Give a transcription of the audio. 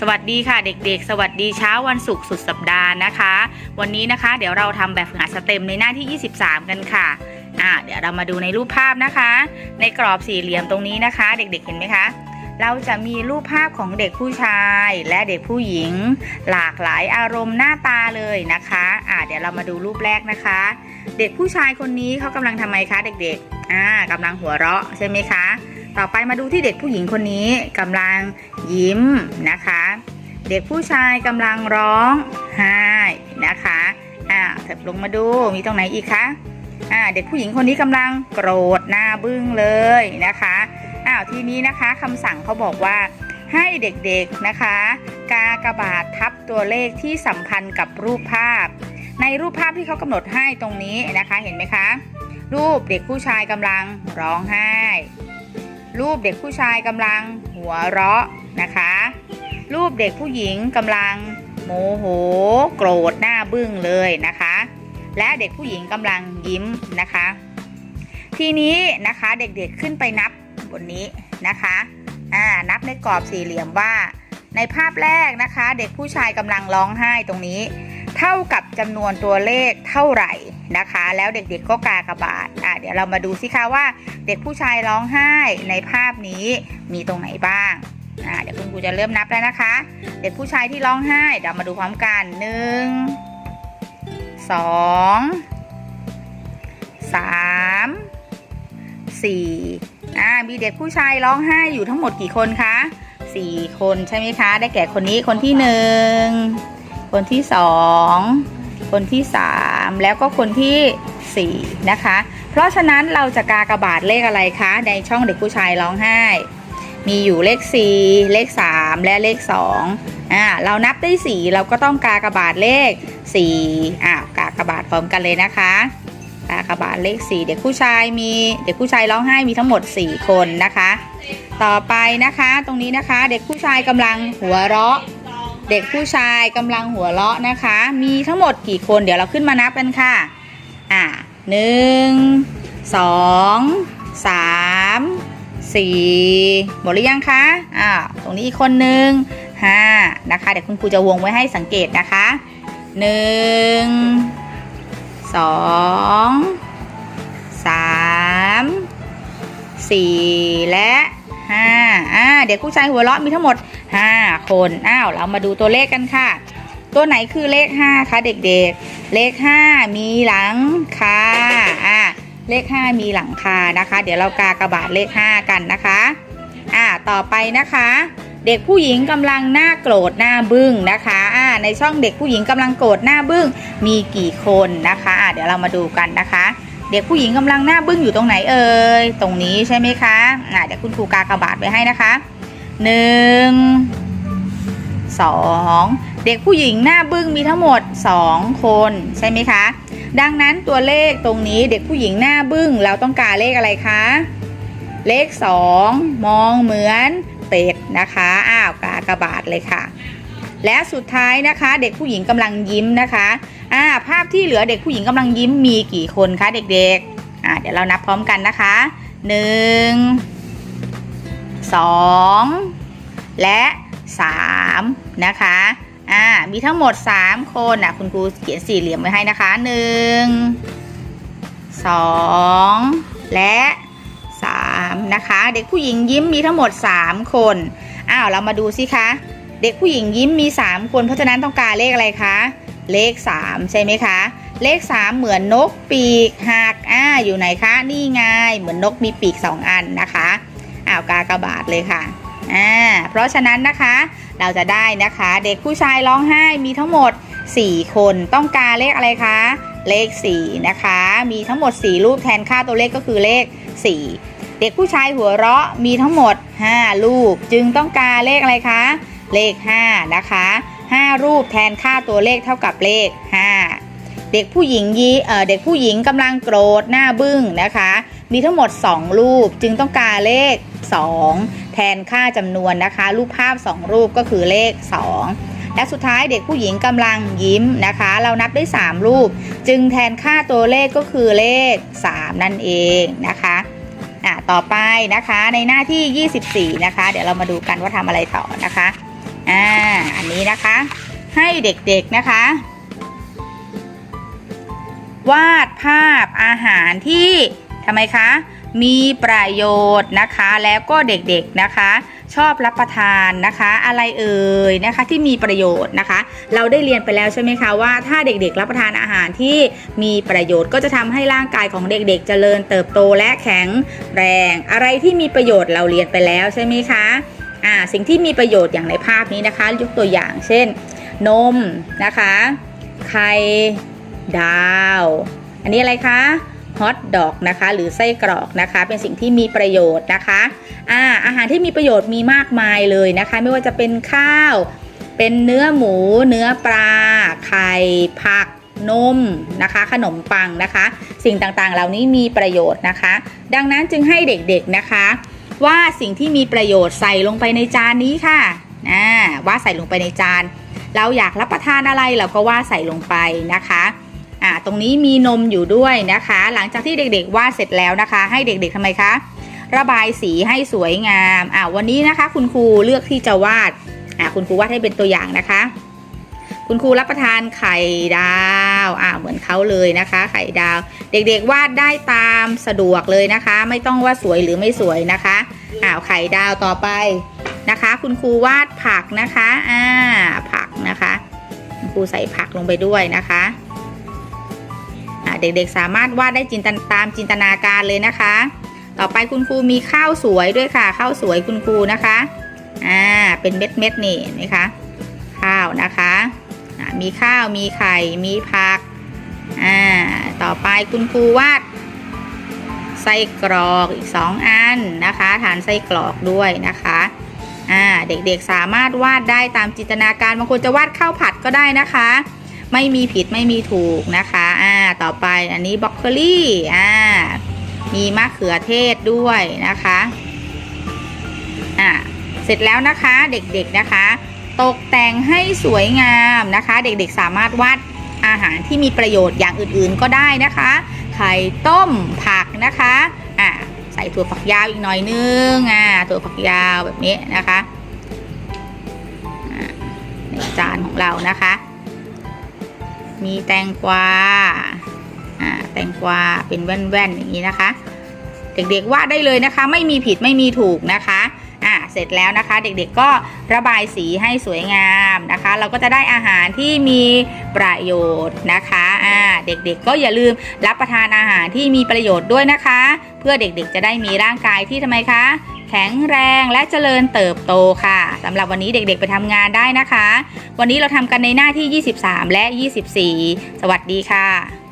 สวัสดีค่ะเด็กๆ สวัสดีเช้าวันศุกร์สุดสัปดาห์นะคะ วันนี้นะคะ เดี๋ยวเราทำแบบฝึกหัดสเต็มในหน้าที่ 23 กันค่ะอ่าเดี๋ยวเรามาดูในรูปภาพนะคะ ในกรอบสี่เหลี่ยมตรงนี้นะคะ เด็กๆเห็นไหมคะ เราจะมีรูปภาพของเด็กผู้ชายและเด็กผู้หญิง หลากหลายอารมณ์หน้าตาเลยนะคะอ่าเดี๋ยวเรามาดูรูปแรกนะคะ เด็กผู้ชายคนนี้เขากำลังทำไมคะเด็กๆอ่ากำลังหัวเราะใช่ไหมคะ ต่อไปมาดูที่เด็กผู้หญิงคนนี้กำลังยิ้มนะคะ เด็กผู้ชายกำลังร้องไห้นะคะอ่าเถิบลงมาดูมีตรงไหนอีกคะอ่าเด็กผู้หญิงคนนี้กำลังโกรธหน้าบึ้งเลยนะคะอ้าวทีนี้นะคะคำสั่งเขาบอกว่าให้เด็กๆนะคะ กากระบาททับตัวเลขที่สัมพันธ์กับรูปภาพ ในรูปภาพที่เขากำหนดให้ตรงนี้นะคะเห็นไหมคะ รูปเด็กผู้ชายกำลังร้องไห้ รูปเด็กผู้ชายกำลังหัวเราะนะคะ รูปเด็กผู้หญิงกำลังโมโห โกรธหน้าบึ้งเลยนะคะ และเด็กผู้หญิงกำลังยิ้มนะคะ ทีนี้นะคะเด็กๆขึ้นไปนับบนนี้นะคะอ่านับในกรอบสี่เหลี่ยมว่า ในภาพแรกนะคะ เด็กผู้ชายกำลังร้องไห้ตรงนี้ เท่ากับจำนวนตัวเลขเท่าไหร่นะคะ แล้วเด็กๆก็กากบาทอ่าเดี๋ยวเรามาดูสิคะว่าเด็กผู้ชายร้องไห้ในภาพนี้มีตรงไหนบ้างอ่าเดี๋ยวคุณครูจะเริ่มนับแล้วนะคะ เด็กผู้ชายที่ร้องไห้เดี๋ยวมาดูพร้อมกันหนึ่งสองสามสี่อ่ามีเด็กผู้ชายร้องไห้อยู่ทั้งหมดกี่คนคะสี่คนใช่ไหมคะ ได้แก่คนนี้คนที่หนึ่ง คนที่สองคนที่สามแล้วก็คนที่สี่นะคะ เพราะฉะนั้นเราจะกากระบาทเลขอะไรคะ ในช่องเด็กผู้ชายร้องไห้ มีอยู่เลข4เลข3และเลข2อ่าเรานับได้4เราก็ต้องกากระบาทเลข4อ่ากากระบาทพร้อมกันเลยนะคะกากระบาทเลข4เด็กผู้ชายมีเด็กผู้ชายร้องไห้มีทั้งหมด4คนนะคะ ต่อไปนะคะตรงนี้นะคะเด็กผู้ชายกำลังหัวเราะ เด็กผู้ชายกำลังหัวเราะนะคะ มีทั้งหมดกี่คน เดี๋ยวเราขึ้นมานับกันค่ะ อ่าหนึ่งสองสามสี่หมดหรือยังคะ อ่าตรงนี้อีกคนนึงห้านะคะ เดี๋ยวคุณครูจะวงไว้ให้สังเกตนะคะหนึ่งสองสามสี่และ ห้าอ่าเด็กผู้ชายหัวเราะมีทั้งหมด5คนอ้าวเรามาดูตัวเลขกันค่ะ ตัวไหนคือเลข5คะเด็กๆ เลข5มีหลังคาอ่าเลข5มีหลังคานะคะ เดี๋ยวเรากากระบาดเลข5กันนะคะอ่าต่อไปนะคะเด็กผู้หญิงกำลังหน้าโกรธหน้าบึ้งนะคะอ่าในช่องเด็กผู้หญิงกำลังโกรธหน้าบึ้งมีกี่คนนะคะอ่าเดี๋ยวเรามาดูกันนะคะ เด็กผู้หญิงกำลังหน้าบึ้งอยู่ตรงไหนเอ่ยตรงนี้ใช่ไหมคะอ่าเดี๋ยวคุณครูกากระบาดไว้ให้นะคะหนึ่งสองเด็กผู้หญิงหน้าบึ้งมีทั้งหมด 2 คนใช่ไหมคะ ดังนั้นตัวเลขตรงนี้เด็กผู้หญิงหน้าบึ้งเราต้องการเลขอะไรคะ เลข 2 มองเหมือนเป็ดนะคะอ้าวกากระบาดเลยค่ะ และสุดท้ายนะคะ เด็กผู้หญิงกำลังยิ้มนะคะ อ่าภาพที่เหลือเด็กผู้หญิงกำลังยิ้มมีกี่คนคะเด็กๆอ่าเดี๋ยวเรานับพร้อมกันนะคะหนึ่ง2และ3นะคะอ่ามีทั้งหมด3คนนะคุณครูเขียนสี่เหลี่ยมไว้ให้นะคะ1 2และ3นะคะ เด็กผู้หญิงยิ้มมีทั้งหมด3คนอ้าวเรามาดูสิคะเด็กผู้หญิงยิ้มมี 3 คนเพราะฉะนั้นต้องการเลขอะไรคะ เลข 3 ใช่ไหมคะ เลข 3 เหมือนนกปีกหักอ่าอยู่ไหนคะนี่ไงเหมือนนกมีปีก 2 อันนะคะอ้าวกากบาทเลยค่ะอ่าเพราะฉะนั้นนะคะเราจะได้นะคะเด็กผู้ชายร้องไห้มีทั้งหมด 4 คนต้องการเลขอะไรคะเลข 4 นะคะ มีทั้งหมด 4 รูปแทนค่าตัวเลขก็คือเลข 4 เด็กผู้ชายหัวเราะมีทั้งหมด 5 รูป จึงต้องการเลขอะไรคะ เลข 5 นะคะ 5 รูปแทนค่าตัวเลขเท่ากับเลข 5 เด็กผู้หญิงยีเด็กผู้หญิงกำลังโกรธหน้าบึ้งนะคะ มีทั้งหมด 2 รูปจึงต้องการเลข 2 แทนค่าจำนวนนะคะ รูปภาพ 2 รูปก็คือเลข 2 และสุดท้ายเด็กผู้หญิงกำลังยิ้มนะคะ เรานับได้ 3 รูป จึงแทนค่าตัวเลขก็คือเลข 3 นั่นเองนะคะอะต่อไปนะคะในหน้าที่ 24 นะคะ เดี๋ยวเรามาดูกันว่าทำอะไรต่อนะคะ อ่าอันนี้นะคะ ให้เด็กๆนะคะ วาดภาพอาหารที่ทำไมคะ มีประโยชน์นะคะแล้วก็เด็กๆนะคะ ชอบรับประทานนะคะ อะไรเอ่ยนะคะที่มีประโยชน์นะคะ เราได้เรียนไปแล้วใช่ไหมคะว่าถ้าเด็กๆ รับประทานอาหารที่มีประโยชน์ก็จะทำให้ร่างกายของเด็กๆเจริญเติบโตและแข็งแรง อะไรที่มีประโยชน์เราเรียนไปแล้วใช่ไหมคะ อ่าสิ่งที่มีประโยชน์อย่างในภาพนี้นะคะ ยกตัวอย่างเช่น นมนะคะ ไข่ดาว อันนี้อะไรคะฮอทดอกนะคะหรือไส้กรอกนะคะ เป็นสิ่งที่มีประโยชน์นะคะอ่าอาหารที่มีประโยชน์มีมากมายเลยนะคะ ไม่ว่าจะเป็นข้าว เป็นเนื้อหมู เนื้อปลา ไข่ผักนมนะคะ ขนมปังนะคะ สิ่งต่างๆ เหล่านี้มีประโยชน์นะคะ ดังนั้นจึงให้เด็กๆนะคะ ว่าสิ่งที่มีประโยชน์ใส่ลงไปในจานนี้ค่ะอ่าว่าใส่ลงไปในจาน เราอยากรับประทานอะไรเราก็ว่าใส่ลงไปนะคะอ่าตรงนี้มีนมอยู่ด้วยนะคะ หลังจากที่เด็กๆวาดเสร็จแล้วนะคะ ให้เด็กๆทำไมคะ ระบายสีให้สวยงามอ่าวันนี้นะคะ คุณครูเลือกที่จะวาดอ่าคุณครูวาดให้เป็นตัวอย่างนะคะ คุณครูรับประทานไข่ดาวอ่าเหมือนเขาเลยนะคะ ไข่ดาว เด็กๆวาดได้ตามสะดวกเลยนะคะ ไม่ต้องว่าสวยหรือไม่สวยนะคะอ่าไข่ดาวต่อไปนะคะ คุณครูวาดผักนะคะอ่าผักนะคะคุณครูใส่ผักลงไปด้วยนะคะอ่าเด็กๆสามารถวาดได้จินตตามจินตนาการเลยนะคะ ต่อไปคุณครูมีข้าวสวยด้วยค่ะข้าวสวยคุณครูนะคะอ่าเป็นเม็ดๆนี่นไหมคะ ข้าวนะคะ มีข้าวมีไข่ มีผัก อ่า ต่อไปคุณครูวาดไส้กรอกอีกสองอันนะคะ ฐานไส้กรอกด้วยนะคะอ่าเด็กๆสามารถวาดได้ตามจินตนาการบางคนจะวาดข้าวผัดก็ได้นะคะ ไม่มีผิดไม่มีถูกนะคะอ่าต่อไปอันนี้บรอกโคลี่อ่ามีมะเขือเทศด้วยนะคะอะเสร็จแล้วนะคะเด็กๆนะคะ ตกแต่งให้สวยงามนะคะ เด็กๆสามารถวาดอาหารที่มีประโยชน์อย่างอื่นๆก็ได้นะคะ ไข่ต้มผักนะคะอะใส่ถั่วฝักยาวอีกหน่อยนึงอะถั่วฝักยาวแบบนี้นะคะในจานของเรานะคะ มีแตงกวาอ่าแตงกวาเป็นแว่นๆอย่างนี้นะคะ เด็กๆวาดได้เลยนะคะ ไม่มีผิดไม่มีถูกนะคะ เสร็จแล้วนะคะ เด็กๆก็ระบายสีให้สวยงามนะคะ เราก็จะได้อาหารที่มีประโยชน์นะคะอ่าเด็กๆก็อย่าลืมรับประทานอาหารที่มีประโยชน์ด้วยนะคะ เพื่อเด็กๆจะได้มีร่างกายที่ทำไมคะแข็งแรงและเจริญเติบโตค่ะสำหรับวันนี้เด็กๆไปทำงานได้นะคะ วันนี้เราทำกันในหน้าที่ 23 และ 24 สวัสดีค่ะ